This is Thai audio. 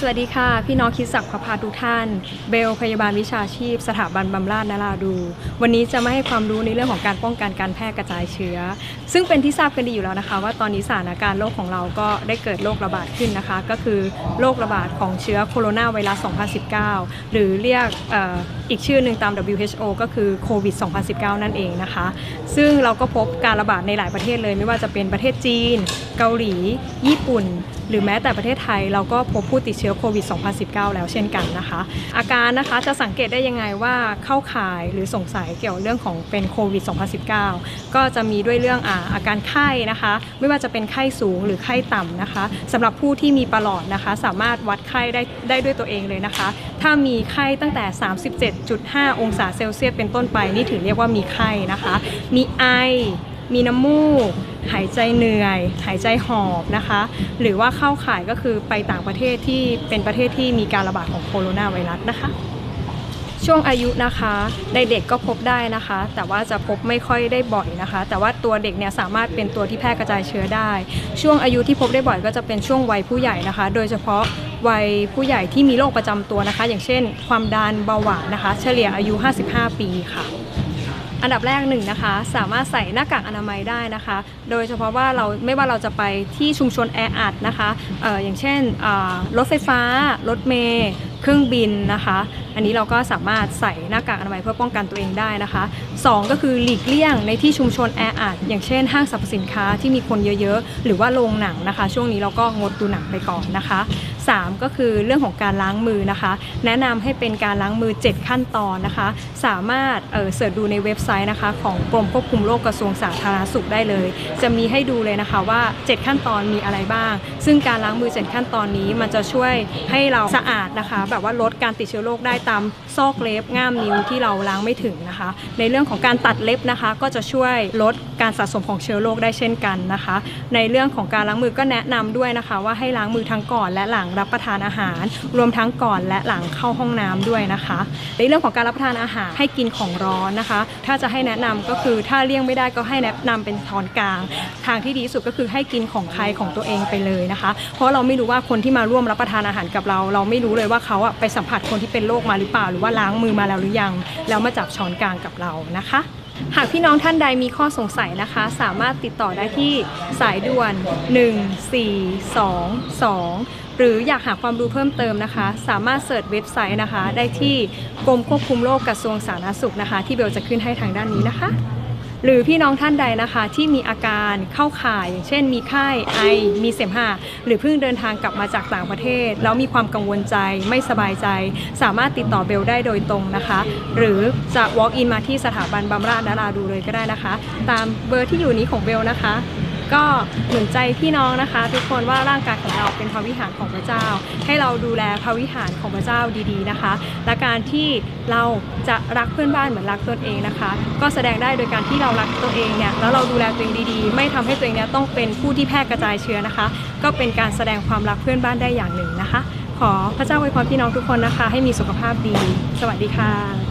สวัสดีค่ะ พี่น้องคิดศักดิ์พพาทุกท่าน เบลพยาบาลวิชาชีพ สถาบันบำราศนาราดู วันนี้จะมาให้ความรู้ในเรื่องของการป้องกันการแพร่กระจายเชื้อ ซึ่งเป็นที่ทราบกันดีอยู่แล้วนะคะ ว่าตอนนี้สถานการณ์โลกของเราก็ได้เกิดโรคระบาดขึ้นนะคะ ก็คือโรคระบาดของเชื้อโคโรนาไวรัส 2019 หรือเรียกอ่ออีกชื่อหนึ่งตาม WHO ก็คือโควิด 2019 นั่นเองนะคะ ซึ่งเราก็พบการระบาดในหลายประเทศเลย ไม่ว่าจะเป็นประเทศจีน เกาหลี ญี่ปุ่น หรือแม้แต่ประเทศไทยเราก็พบผู้ติดเชื้อโควิด 2019 แล้วเช่นกันนะคะ อาการนะคะจะสังเกตได้ยังไงว่าเข้าข่ายหรือสงสัยเกี่ยวเรื่องของเป็นโควิด 2019 ก็จะมีด้วยเรื่องอาอาการไข้นะคะ ไม่ว่าจะเป็นไข้สูงหรือไข้ต่ำนะคะสำหรับผู้ที่มีประหลอดนะคะ สามารถวัดไข้ได้ได้ด้วยตัวเองเลยนะคะ ถ้ามีไข้ตั้งแต่ 37.5 องศาเซลเซียสเป็นต้นไปนี่ถือเรียกว่ามีไข้นะคะ มีไอ มีน้ำมูก หายใจเหนื่อย หายใจหอบนะคะ หรือว่าเข้าข่ายก็คือไปต่างประเทศที่เป็นประเทศที่มีการระบาดของโคโรนาไวรัสนะคะช่วงอายุนะคะในเด็กก็พบได้นะคะ แต่ว่าจะพบไม่ค่อยได้บ่อยนะคะ แต่ว่าตัวเด็กเนี่ยสามารถเป็นตัวที่แพร่กระจายเชื้อได้ ช่วงอายุที่พบได้บ่อยก็จะเป็นช่วงวัยผู้ใหญ่นะคะ โดยเฉพาะวัยผู้ใหญ่ที่มีโรคประจำตัวนะคะ อย่างเช่น ความดันเบาหวานนะคะ เฉลี่ยอายุ 55 ปีค่ะ อันดับแรกหนึ่งนะคะ สามารถใส่หน้ากากอนามัยได้นะคะ โดยเฉพาะว่าเราไม่ว่าเราจะไปที่ชุมชนแออัดนะคะอออย่างเช่นรถไฟฟ้า รถเมล์ เครื่องบินนะคะ อันนี้เราก็สามารถใส่หน้ากากอนามัยเพื่อป้องกันตัวเองได้นะคะสองก็คือหลีกเลี่ยงในที่ชุมชนแออัดอย่างเช่น ห้างสรรพสินค้าที่มีคนเยอะๆ หรือว่าโรงหนังนะคะ ช่วงนี้เราก็งดดูหนังไปก่อนนะคะ 3 ก็คือเรื่องของการล้างมือนะคะ แนะนำให้เป็นการล้างมือ 7 ขั้นตอนนะคะ สามารถเออเสิร์ชดูในเว็บไซต์นะคะของกรมควบคุมโรคกระทรวงสาธารณสุขได้เลย จะมีให้ดูเลยนะคะว่า 7 ขั้นตอนมีอะไรบ้าง ซึ่งการล้างมือ 7 ขั้นตอนนี้มันจะช่วยให้เราสะอาดนะคะแบบว่าลดการติดเชื้อโรคได้ตามซอกเล็บง่ามนิ้วที่เราล้างไม่ถึงนะคะ ในเรื่องของการตัดเล็บนะคะ ก็จะช่วยลดการสะสมของเชื้อโรคได้เช่นกันนะคะ ในเรื่องของการล้างมือก็แนะนำด้วยนะคะ ว่าให้ล้างมือทั้งก่อนและหลังรับประทานอาหาร รวมทั้งก่อนและหลังเข้าห้องน้ำด้วยนะคะ ในเรื่องของการรับประทานอาหารให้กินของร้อนนะคะ ถ้าจะให้แนะนำก็คือถ้าเลี่ยงไม่ได้ก็ให้แนะนำเป็นช้อนกลาง ทางที่ดีที่สุดก็คือให้กินของใครของตัวเองไปเลยนะคะ เพราะเราไม่รู้ว่าคนที่มาร่วมรับประทานอาหารกับเรา เราไม่รู้เลยว่าเขาอะไปสัมผัสคนที่เป็นโรคมาหรือเปล่า หรือว่าล้างมือมาแล้วหรือยัง แล้วมาจับช้อนกลางกับเรานะคะ หากพี่น้องท่านใดมีข้อสงสัยนะคะ สามารถติดต่อได้ที่สายด่วน 1422หรืออยากหาความรู้เพิ่มเติมนะคะ สามารถเสิร์ชเว็บไซต์นะคะ ได้ที่กรมควบคุมโรคกระทรวงสาธารณสุขนะคะ ที่เบลจะขึ้นให้ทางด้านนี้นะคะ หรือพี่น้องท่านใดนะคะที่มีอาการเข้าข่ายอย่างเช่นมีไข้ไอ มีเสมหะหรือเพิ่งเดินทางกลับมาจากต่างประเทศ แล้วมีความกังวลใจไม่สบายใจ สามารถติดต่อเบลได้โดยตรงนะคะ หรือจะ walk in มาที่สถาบันบำราศนราดูเลยก็ได้นะคะ ตามเบอร์ที่อยู่นี้ของเบลนะคะ ก็หนุนใจพี่น้องนะคะ ทุกคนว่าร่างกายของเราเป็นพระวิหารของพระเจ้า ให้เราดูแลพระวิหารของพระเจ้าดีๆนะคะ และการที่เราจะรักเพื่อนบ้านเหมือนรักตนเองนะคะ ก็แสดงได้โดยการที่เรารักตัวเองเนี่ยแล้วเราดูแลตัวเองดีๆ ไม่ทำให้ตัวเองเนี่ยต้องเป็นผู้ที่แพร่กระจายเชื้อนะคะ ก็เป็นการแสดงความรักเพื่อนบ้านได้อย่างหนึ่งนะคะ ขอพระเจ้าอวยพรพี่น้องทุกคนนะคะ ให้มีสุขภาพดี สวัสดีค่ะ